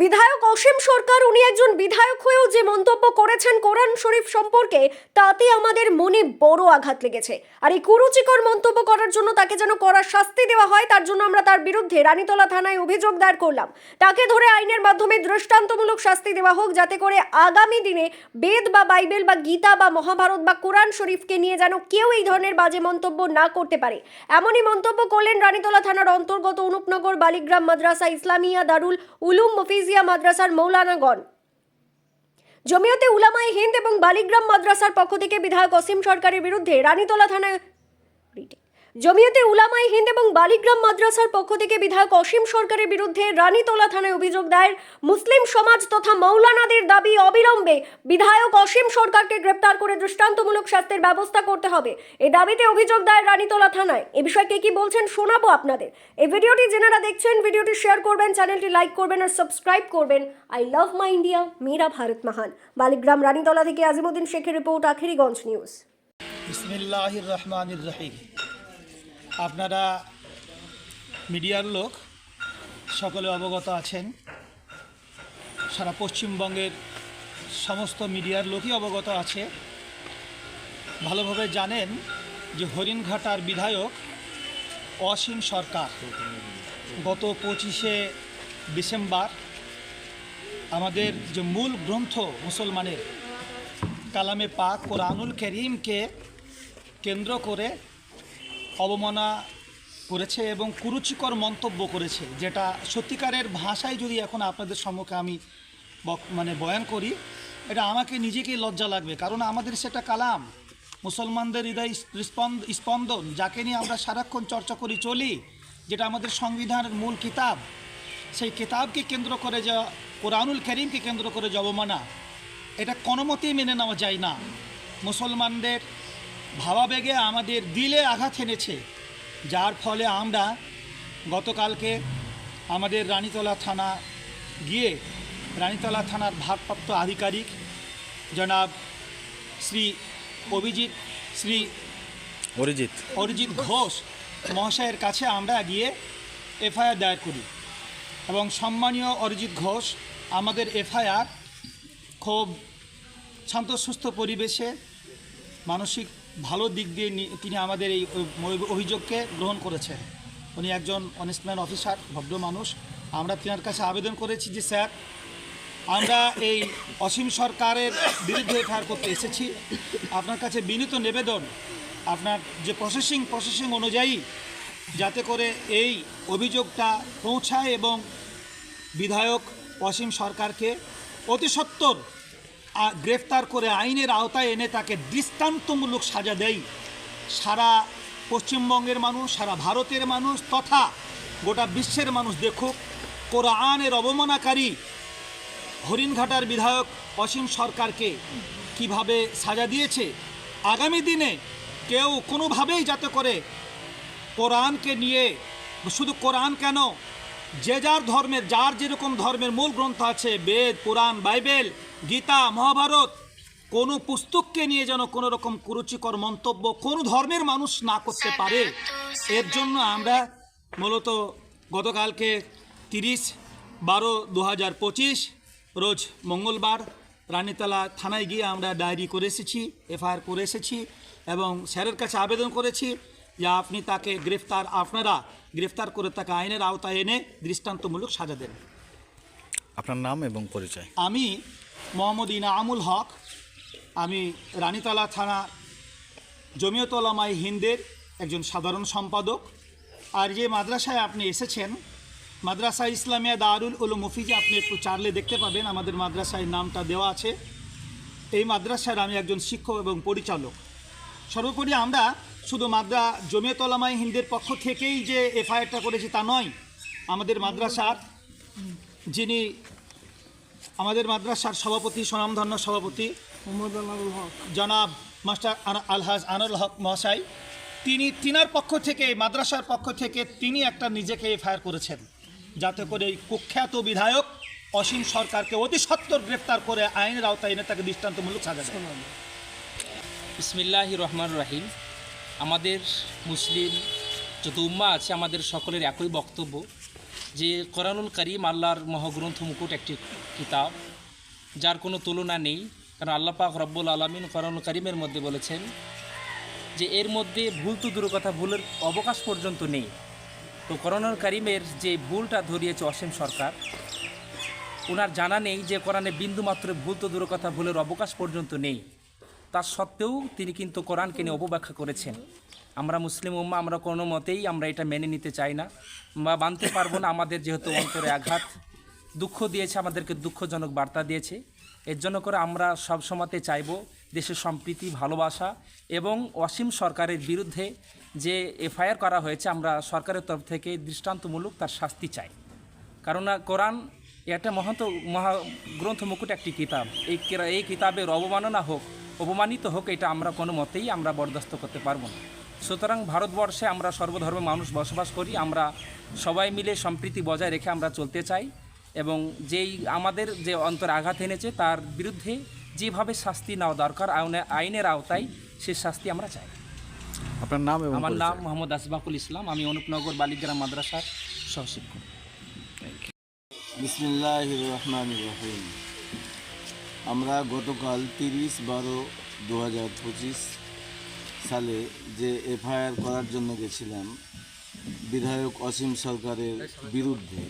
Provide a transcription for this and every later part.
বিধায়ক অসীম সরকার, উনি একজন বিধায়ক হয়েও যে মন্তব্য করেছেন কোরআন শরীফ সম্পর্কে, তাতে আমাদের মনে বড় আঘাত লেগেছে। আর এই কুরুচিকর মন্তব্য করার জন্য তাকে যেন কড়া শাস্তি দেওয়া হয়, তার জন্য আমরা তার বিরুদ্ধে রানীতলা থানায় অভিযোগ দায়ের করলাম। তাকে ধরে আইনের মাধ্যমে দৃষ্টান্তমূলক শাস্তি দেওয়া হোক, যাতে করে আগামী দিনে বেদ বা বাইবেল বা গীতা বা মহাভারত বা কোরআন শরীফকে নিয়ে যেন কেউ এই ধরনের বাজে মন্তব্য না করতে পারে। এমনই মন্তব্য করলেন রানীতলা থানার অন্তর্গত অনুপনগর, বালিগ্রাম, মাদ্রাসা, ইসলামিয়া, দারুল উলুম মফিজিয়া মাদ্রাসার মৌলানাগণ জমিয়তে উলামাই হিন্দ এবং বালিগ্রাম মাদ্রাসার পক্ষ থেকে বিধায়ক অসীম সরকারের বিরুদ্ধে রানীতলা থানায়. জমিয়তে উলামাই হিন্দ এবং বালিগ্রাম মাদ্রাসার পক্ষ থেকে বিধায়ক অসীম সরকারের বিরুদ্ধে রানীতলা থানায় অভিযোগ দায়ের। মুসলিম সমাজ তথা মৌলানাদের দাবি অবিলম্বে বিধায়ক অসীম সরকারকে গ্রেপ্তার করে দৃষ্টান্তমূলক শাস্তির ব্যবস্থা করতে হবে। এই দাবিতে অভিযোগ দায়ের রানীতলা থানায়। এ বিষয়ে কে কি বলছেন শোনাবো আপনাদের। এই ভিডিওটি যেনারা দেখছেন, ভিডিওটি শেয়ার করবেন, চ্যানেলটি লাইক করবেন আর সাবস্ক্রাইব করবেন। আই লাভ মাই ইন্ডিয়া, মেরা ভারত মহান। বালিগ্রাম রানীতলা থেকে আজিমুদ্দিন শেখের রিপোর্ট আখেরিগঞ্জ নিউজ। বিসমিল্লাহির রহমানির রহিম। আপনারা মিডিয়ার লোক, সকলে অবগত আছেন। সারা পশ্চিমবঙ্গের সমস্ত মিডিয়ার লোকই অবগত আছে। ভালোভাবে জানেন যে হরিণঘাটার বিধায়ক অসীম সরকার। গত পঁচিশে ডিসেম্বর আমাদের যে মূল গ্রন্থ মুসলমানের, কালামে পাক ও কোরআনুল করিমকে কেন্দ্র করে অবমাননা করেছে এবং কুরুচিকর মন্তব্য করেছে, যেটা সত্যিকারের ভাষায় যদি এখন আপনাদের সম্মুখে আমি মানে বয়ান করি, এটা আমাকে নিজেকেই লজ্জা লাগবে। কারণ আমাদের সেটা কালাম। মুসলমানদের হৃদয় স্পন্দ স্পন্দন, যাকে নিয়ে আমরা সারাক্ষণ চর্চা করি, চলি, যেটা আমাদের সংবিধানের মূল কিতাব। সেই কিতাবকে কেন্দ্র করে যা, কোরআনুল করিমকে কেন্দ্র করে যে অবমাননা, এটা কোনো মতেই মেনে নেওয়া যায় না। মুসলমানদের ভাবাবেগে আমাদের দিলে আঘাত এনেছে যার ফলে আমরা গতকালকে আমাদের রানীতলা থানা গিয়ে রানীতলা থানার ভারপ্রাপ্ত আধিকারিক জনাব শ্রী অভিজিৎ শ্রী অরিজিৎ। অরিজিৎ ঘোষ মহাশয়ের কাছে আমরা গিয়ে এফআইআর দায়ের করি এবং সম্মানীয় অরিজিৎ ঘোষ আমাদের এফআইআর খুব শান্ত সুস্থ পরিবেশে মানসিক ভালো দিক দিয়ে তিনি আমাদের এই অভিযোগকে গ্রহণ করেছেন। উনি একজন অনেস্টম্যান অফিসার ভদ্র মানুষ। আমরা তিনার কাছে আবেদন করেছি যে, স্যার, আমরা এই অসীম সরকারের বিরুদ্ধে এফআইআর করতে এসেছি। আপনার কাছে বিনীত নিবেদন। আপনার যে প্রসেসিং প্রসেসিং অনুযায়ী যাতে করে এই অভিযোগটা পৌঁছায় এবং বিধায়ক অসীম সরকারকে অতি সত্বর আ- গ্রেফতার করে আইনের আওতায় এনে তাকে দৃষ্টান্তমূলক সাজা দেয়। সারা পশ্চিমবঙ্গের মানুষ, সারা ভারতের মানুষ তথা গোটা বিশ্বের মানুষ দেখুক, কোরআনের অবমাননাকারী হরিণঘাটার বিধায়ক অসীম সরকারকে কীভাবে সাজা দিয়েছে? আগামী দিনে কেউ কোনোভাবেই যাতে করে কোরআনকে নিয়ে, শুধু কোরআন কেন যে যার ধর্মের, যার যেরকম ধর্মের মূল গ্রন্থ আছে, বেদ, পুরাণ, বাইবেল, গীতা, মহাভারত, কোনো পুস্তককে নিয়ে যেন কোনো রকম কুরুচিকর মন্তব্য কোনো ধর্মের মানুষ না করতে পারে, এর জন্য আমরা মূলত গতকালকে তিরিশ বারো দু রোজ মঙ্গলবার রানীতলা থানায় গিয়ে আমরা ডায়েরি করে এসেছি, এফআইআর করে এসেছি এবং স্যারের কাছে আবেদন করেছি। যে আপনি তাকে গ্রেফতার আপনারা গ্রেফতার করে তাকে আইনের আওতায় এনে দৃষ্টান্তমূলক সাজা দেন। আপনার নাম এবং পরিচয়? আমি মোহাম্মদ ইনামুল হক। আমি রানীতলা থানা জমিয়তলামাই হিন্দের একজন সাধারণ সম্পাদক। আর যে মাদ্রাসায় আপনি এসেছেন মাদ্রাসা ইসলামিয়া দারুল উল মুফিজে আপনি একটু চারলে দেখতে পাবেন আমাদের মাদ্রাসায় নামটা দেওয়া আছে। এই মাদ্রাসার আমি একজন শিক্ষক এবং পরিচালক। সর্বোপরি আমরা শুধু মাদ্রা জমিয়তলামাই হিন্দের পক্ষ থেকেই যে এফআইআরটা করেছি তা নয় আমাদের মাদ্রাসার যিনি আমাদের মাদ্রাসার সভাপতি স্বনামধন্য সভাপতি জনাব মাস্টার আলহাজ আনুল হক মহাশয় তিনি তিনার পক্ষ থেকে মাদ্রাসার পক্ষ থেকে তিনি একটা নিজেকে এফআইআর করেছেন যাতে করে এই কুখ্যাত বিধায়ক অসীম সরকারকে অতি সত্বর গ্রেফতার করে আইনের আওতায় এনে তাকে দৃষ্টান্তমূলক সাজা দেয়। ইসমিল্লাহ রহমান রাহিম। আমাদের মুসলিম যত উম্মা আছে, আমাদের সকলের একই বক্তব্য যে কোরআনুল করিম আল্লাহর মহাগ্রন্থ মুকুট একটি কিতাব, যার কোনো তুলনা নেই। কারণ আল্লাহ পাক রব্বুল আলমিন কোরআনুল করিমের মধ্যে বলেছেন যে এর মধ্যে ভুল তো দূর কথা, ভুলের অবকাশ পর্যন্ত নেই। তো করোনার করিমের যে ভুলটা ধরিয়েছে অসীম সরকার ওনার জানা নেই যে কোরআনে বিন্দুমাত্র ভুল তো দূর কথা, ভুলের অবকাশ পর্যন্ত নেই। তার সত্ত্বেও তিনি কিন্তু কোরআনকে নিয়ে অপব্যাখ্যা করেছেন। আমরা মুসলিম উম্মা, আমরা কোনো মতেই আমরা এটা মেনে নিতে চাই না বা মানতে পারব না। আমাদের যেহেতু অন্তরে আঘাত, দুঃখ দিয়েছে, আমাদেরকে দুঃখজনক বার্তা দিয়েছে। এর জন্য করে আমরা সব সময়তে চাইব দেশের সম্প্রীতি, ভালোবাসা এবং অসীম সরকারের বিরুদ্ধে যে এফআইআর করা হয়েছে, আমরা সরকারের তরফ থেকে দৃষ্টান্তমূলক তার শাস্তি চাই। কারণ কোরআন একটা মহন্ত, মহা গ্রন্থ মুকুট একটি কিতাব। এই এই কিতাবের অবমাননা হোক অপমানিত হোক এটা আমরা কোনো মতেই আমরা বরদাস্ত করতে পারব না। সুতরাং ভারতবর্ষে আমরা সর্বধর্মের মানুষ বসবাস করি আমরা সবাই মিলে সম্প্রীতি বজায় রেখে আমরা চলতে চাই এবং যেই আমাদের যে অন্তরে আঘাত এনেছে তার বিরুদ্ধে যেভাবে শাস্তি নেওয়া দরকার আইনে- আইনের আওতায় সে শাস্তি আমরা চাই। আপনার নাম আমার নাম। মোহাম্মদ আসবাকুল ইসলাম আমি অনুপনগর বালিগ্রাম মাদ্রাসার সহশিক্ষক। বিসমিল্লাহ রহমান রহিম। আমরা গতকাল তিরিশ বারো দু হাজার পঁচিশ সালে যে এফআইআর করার জন্য গেছিলাম, বিধায়ক অসীম সরকারের বিরুদ্ধে।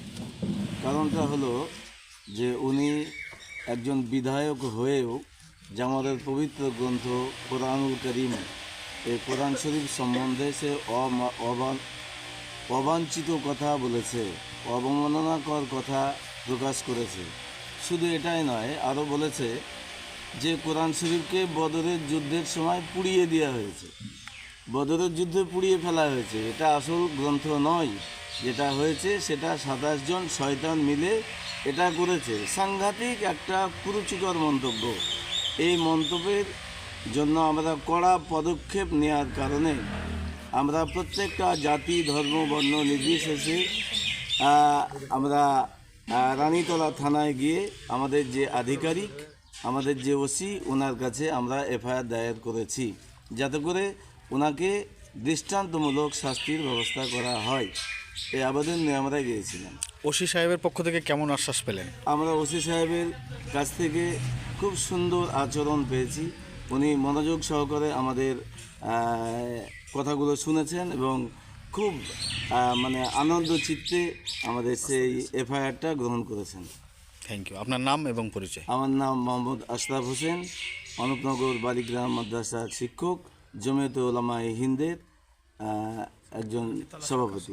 কারণটা হলো যে উনি একজন বিধায়ক হয়েও জামাতের পবিত্র গ্রন্থ কোরআনুল করিম এই কোরআন শরীফ সম্বন্ধে সে অবাঞ্ছিত কথা বলেছে, অবমাননাকর কথা প্রকাশ করেছে। শুধু এটাই নয়, আরও বলেছে যে কোরআন শরীফকে বদরের যুদ্ধের সময় পুড়িয়ে দেওয়া হয়েছে। বদরের যুদ্ধে পুড়িয়ে ফেলা হয়েছে। এটা আসল গ্রন্থ নয়। যেটা হয়েছে সেটা সাতাশ জন শয়তান মিলে এটা করেছে। সাংঘাতিক একটা কুরুচিকর মন্তব্য। এই মন্তব্যের জন্য আমরা কড়া পদক্ষেপ নেওয়ার কারণে আমরা প্রত্যেকটা জাতি, ধর্ম, বর্ণ, নির্বিশেষে আমরা রানীতলা থানায় গিয়ে আমাদের যে আধিকারিক আমাদের যে ওসি ওনার কাছে আমরা এফআইআর দায়ের করেছি। যাতে করে ওনাকে দৃষ্টান্তমূলক শাস্তির ব্যবস্থা করা হয়। এই আবেদন নিয়ে আমরা গিয়েছিলাম। ওসি সাহেবের পক্ষ থেকে কেমন আশ্বাস পেলেন? আমরা ওসি সাহেবের কাছ থেকে খুব সুন্দর আচরণ পেয়েছি। উনি মনোযোগ সহকারে আমাদের কথাগুলো শুনেছেন এবং খুব মানে আনন্দ চিত্তে আমাদের সেই এফআইআরটা গ্রহণ করেছেন। থ্যাংক ইউ আপনার নাম এবং পরিচয়। আমার নাম মোহাম্মদ আশরাফ হোসেন অনুপনগর বালিগ্রাম মাদ্রাসা শিক্ষক জমিয়ত ওলামা হিন্দের একজন সভাপতি।